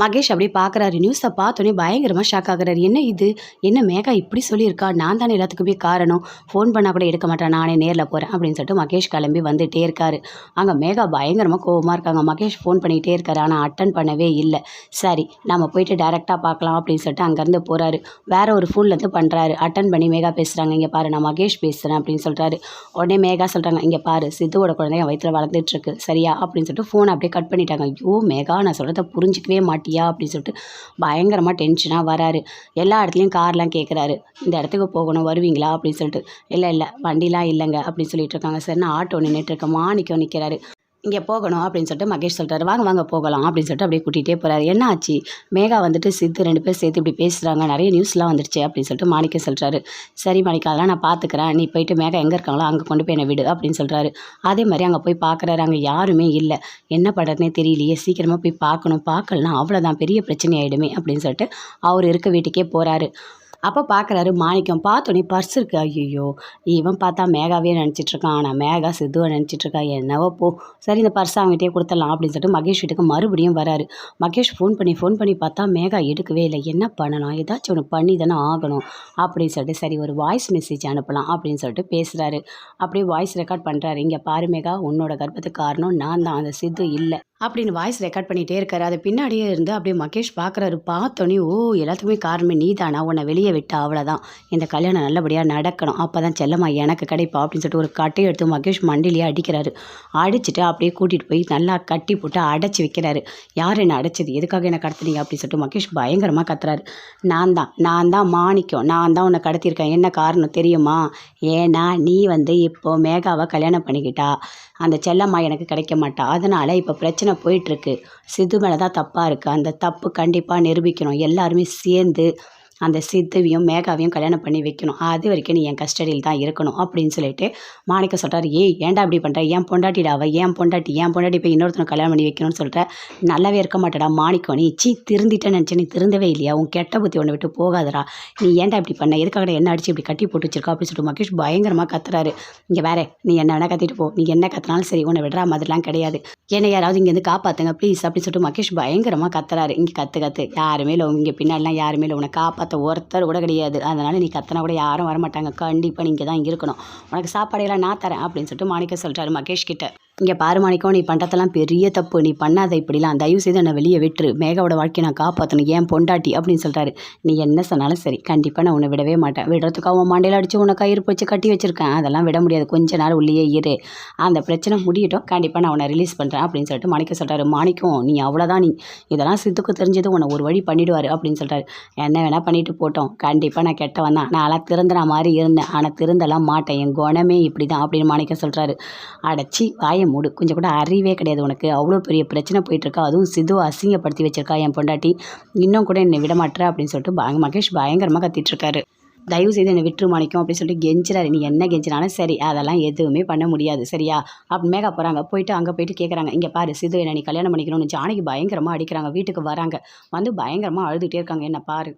மகேஷ் அப்படியே பார்க்குறாரு நியூஸை பார்த்தோன்னே பயங்கரமாக ஷாக் ஆகுறாரு. என்ன இது? என்ன மேகா இப்படி சொல்லியிருக்கா? நான் தானே எல்லாத்துக்குமே காரணம். ஃபோன் பண்ணால் கூட எடுக்க மாட்டேன். நானே நேரில் போகிறேன் அப்படின்னு சொல்லிட்டு மகேஷ் கிளம்பி வந்துகிட்டே இருக்காரு. அங்கே மேகா பயங்கரமாக கோவமாக இருக்காங்க. மகேஷ் ஃபோன் பண்ணிகிட்டே இருக்காரு. ஆனால் அட்டன் பண்ணவே இல்லை. சரி நம்ம போயிட்டு டேரெக்டாக பார்க்கலாம். அப்படின்னு சொல்லிட்டு அங்கேருந்து போகிறாரு வேற ஒரு ஃபோன்லேருந்து பண்ணுறாரு அட்டன் பண்ணி மேகா பேசுகிறாங்க இங்கே பாரு நான் மகேஷ் பேசுகிறேன் அப்படின்னு சொல்கிறாரு உடனே மேகா சொல்கிறாங்க இங்கே பாரு சித்துவோட குழந்தைய வயிற்றில் வளர்ந்துட்டு இருக்கு. சரியா? அப்படின்னு சொல்லிட்டு ஃபோனை அப்படியே கட் பண்ணிட்டாங்க. ஐயோ மேகா நான் சொல்கிறத புரிஞ்சிக்கவே மாட்டேன் மாட்டியா அப்படின்னு சொல்லிட்டு பயங்கரமாக டென்ஷனாக வராரு. எல்லா இடத்துலையும் கார்லாம் கேட்குறாரு இந்த இடத்துக்கு போகணும் வருவீங்களா அப்படின்னு சொல்லிட்டு. இல்லை இல்லை வண்டிலாம் இல்லைங்க அப்படின்னு சொல்லிட்டு இருக்காங்க. சரி நான் ஆட்டோ நின்றுட்டு இருக்கேன் மாணிக்கம் நிற்கிறாரு இங்கே போகணும் அப்படின்னு சொல்லிட்டு மகேஷ் சொல்கிறாரு வாங்க வாங்க போகலாம் அப்படின்னு சொல்லிட்டு அப்படியே கூட்டிகிட்டே போகிறாரு என்ன ஆச்சு மேகா வந்துட்டு சித்து ரெண்டு பேர் சேர்த்து இப்படி பேசுகிறாங்க நிறைய நியூஸ்லாம் வந்துருச்சு அப்படின்னு சொல்லிட்டு மாணிக்க சொல்கிறாரு சரி மாணிக்கா அதெல்லாம் நான் பார்த்துக்கிறேன் நீ போயிட்டு மேகா எங்கே இருக்காங்களோ அங்கே கொண்டு போய் என்னை விடு அப்படின்னு சொல்கிறாரு அதே மாதிரி அங்கே போய் பார்க்குறாரு அங்கே யாருமே இல்லை. என்ன பண்ணுறதுனே தெரியலையே. சீக்கிரமாக போய் பார்க்கணும். பார்க்கலனா அவ்வளோதான் பெரிய பிரச்சனை ஆகிடுமே அப்படின்னு சொல்லிட்டு அவர் இருக்க வீட்டுக்கே போகிறாரு அப்போ பார்க்குறாரு மாணிக்கம் பார்த்தோன்னே பர்ஸ் இருக்கு. ஐயோ இவன் பார்த்தா மேகாவே நினச்சிட்டு இருக்கான் ஆனால் மேகா சித்துவை நினச்சிட்டு இருக்கா என்னவோ போ சரி இந்த பர்ஸ் அவங்ககிட்டயே கொடுத்துடலாம் அப்படின்னு சொல்லிட்டு மகேஷ் வீட்டுக்கு மறுபடியும் வராரு. மகேஷ் ஃபோன் பண்ணி ஃபோன் பண்ணி பார்த்தா மேகா எடுக்கவே இல்லை. என்ன பண்ணலாம்? ஏதாச்சும் ஒன்று பண்ணி தானே ஆகணும் அப்படின்னு சொல்லிட்டு சரி ஒரு வாய்ஸ் மெசேஜ் அனுப்பலாம் அப்படின்னு சொல்லிட்டு பேசுகிறாரு அப்படியே வாய்ஸ் ரெக்கார்ட் பண்ணுறாரு இங்கே பாரு மேகா உன்னோட கர்ப்பத்துக்கு காரணம் நான் தான். அந்த சித்து இல்லை. அப்படின்னு வாய்ஸ் ரெக்கார்ட் பண்ணிகிட்டே இருக்காரு. அது பின்னாடியே இருந்து அப்படியே மகேஷ் பார்க்குறாரு பார்த்தோன்னே ஓ எல்லாத்துக்குமே காரணமே நீ தானா உன்னை வெளியே விட்டா அவ்வளோதான் இந்த கல்யாணம் நல்லபடியாக நடக்கணும். அப்போ தான் செல்லம்மா எனக்கு கிடைப்பா? அப்படின்னு சொல்லிட்டு ஒரு கட்டையை எடுத்து மகேஷ் மண்டிலேயே அடிக்கிறாரு. அடிச்சுட்டு அப்படியே கூட்டிகிட்டு போய் நல்லா கட்டி போட்டு அடைச்சி வைக்கிறாரு. யார் என்ன அடைச்சது? எதுக்காக என்ன கடத்துனீங்க? அப்படின்னு சொல்லிட்டு மகேஷ் பயங்கரமாக கத்துறாரு. நான் தான் நான் தான் மாணிக்கம். நான் தான் உன்னை கடத்தியிருக்கேன். என்ன காரணம் தெரியுமா? ஏன்னா நீ வந்து இப்போ மேகாவை கல்யாணம் பண்ணிக்கிட்டா. அந்த செல்லம்மா எனக்கு கிடைக்க மாட்டா. அதனால் இப்போ பிரச்சனை போயிட்டுருக்கு. சித்து மேலே தான் தப்பாக இருக்குது அந்த தப்பு கண்டிப்பாக நிரூபிக்கணும். எல்லாருமே சேர்ந்து அந்த சித்துவையும் மேகாவையும் கல்யாணம் பண்ணி வைக்கணும். அது வரைக்கும் நீ என் கஸ்டடியில் தான் இருக்கணும் அப்படின்னு சொல்லிட்டு மாணிக்க சொல்கிறார் ஏய் ஏன்டா இப்படி பண்ணுற ஏன் பொண்டாட்டிடாவ ஏன் பொண்டாட்டி ஏன் பொண்டாட்டி போய் இன்னொருத்தனை கல்யாணம் பண்ணி வைக்கணும்னு சொல்கிற நல்லாவே இருக்க மாட்டேடா மாணிக்கம். நீ சி திருந்திட்டேன்னு நினச்சி நீ திருந்தவே இல்லையா? உன் கெட்ட புத்தி ஒன்று விட்டு போகாதடா. நீ ஏன்டா இப்படி பண்ண? எதுக்காக என்ன அடிச்சு இப்படி கட்டி போட்டு வச்சிருக்கா அப்படின்னு சொல்லிட்டு மகேஷ் பயங்கரமாக கத்துறாரு. இங்கே வேற நீ என்ன வேணால் கத்திட்டு போ. நீ என்ன கத்தினாலும் சரி உன்னை விடுற மாதிரிலாம் கிடையாது. என்னை யாராவது இங்கேருந்து காப்பாற்றுங்க ப்ளீஸ் அப்படின்னு சொல்லிட்டு மகேஷ் பயங்கரமாக கத்துறாரு. இங்கே கற்று கற்று யாருமே இல்லை இங்கே பின்னாடிலாம் யாருமே இல்லை. உன்னை காப்பாற்ற ஒருத்தர் கூட கிடையாது. அதனால் நீ கத்தினா கூட யாரும் வரமாட்டாங்க. கண்டிப்பாக நீ இங்கே தான் இருக்கணும். உனக்கு சாப்பாடையெல்லாம் நான் தரேன் அப்படின்னு சொல்லிட்டு மாணிக்க சொல்கிறாரு மகேஷ் கிட்ட இங்கே பாரு மாணிக்கம் நீ பண்ணுறதெல்லாம் பெரிய தப்பு. நீ பண்ணாத இப்படிலாம். தயவு செய்து என்னை வெளியே விட்டுரு. மேகாவோட வாழ்க்கையை நான் காப்பாற்றணும் ஏன் பொண்டாட்டி அப்படின்னு சொல்கிறாரு நீ என்ன சொன்னாலும் சரி. கண்டிப்பாக நான் உன்னை விடவே மாட்டேன். விடுறதுக்கு அவன் மண்டையில் அடித்து உன்னை கயிறு போச்சு கட்டி வச்சிருக்கேன். அதெல்லாம் விட முடியாது. கொஞ்ச நாள் உள்ளேயே இரு. அந்த பிரச்சனை முடியட்டும். கண்டிப்பாக நான் உன்னை ரிலீஸ் பண்ணுறேன் அப்படின்னு சொல்லிட்டு மாணிக்கம் சொல்கிறாரு மாணிக்கம் நீ அவ்வளோதான் நீ இதெல்லாம் சித்துக்கு தெரிஞ்சது உன்னை ஒரு வழி பண்ணிவிடுவார் அப்படின்னு சொல்கிறாரு என்ன வேணால் பண்ணிட்டு போட்டோம். கண்டிப்பாக நான் கெட்டவன் தான். எல்லாம் திருந்துற மாதிரி இருந்தேன். ஆனால் திருந்தலாம் மாட்டேன். என் குணமே இப்படி தான் அப்படின்னு மாணிக்கம் சொல்கிறாரு அடைச்சி வாயை மூடு. கொஞ்சம் கூட அறிவே கிடையாது உனக்கு. அவ்வளோ பெரிய பிரச்சனை போயிட்டுருக்கா. அதுவும் சிதுவை அசிங்கப்படுத்தி வச்சிருக்கா என் பொண்டாட்டி. இன்னும் கூட என்னை விடமாட்டுற அப்படின்னு சொல்லிட்டு பய மகேஷ் பயங்கரமாக கத்திட்டுருக்காரு தயவு செய்து என்னை விற்று மாணிக்கும் அப்படின்னு சொல்லிட்டு கெஞ்சிறாரு. நீ என்ன கெஞ்சினாலும் சரி அதெல்லாம் எதுவுமே பண்ண முடியாது. சரியா? அப்படி மேகா போகிறாங்க போயிட்டு அங்கே போயிட்டு கேட்குறாங்க இங்கே பாரு சிது என்ன நீ கல்யாணம் பண்ணிக்கணும்னு ஜானகி பயங்கரமாக அடிக்கிறாங்க. வீட்டுக்கு வராங்க. வந்து பயங்கரமாக அழுதுகிட்டே இருக்காங்க. என்ன பாரு.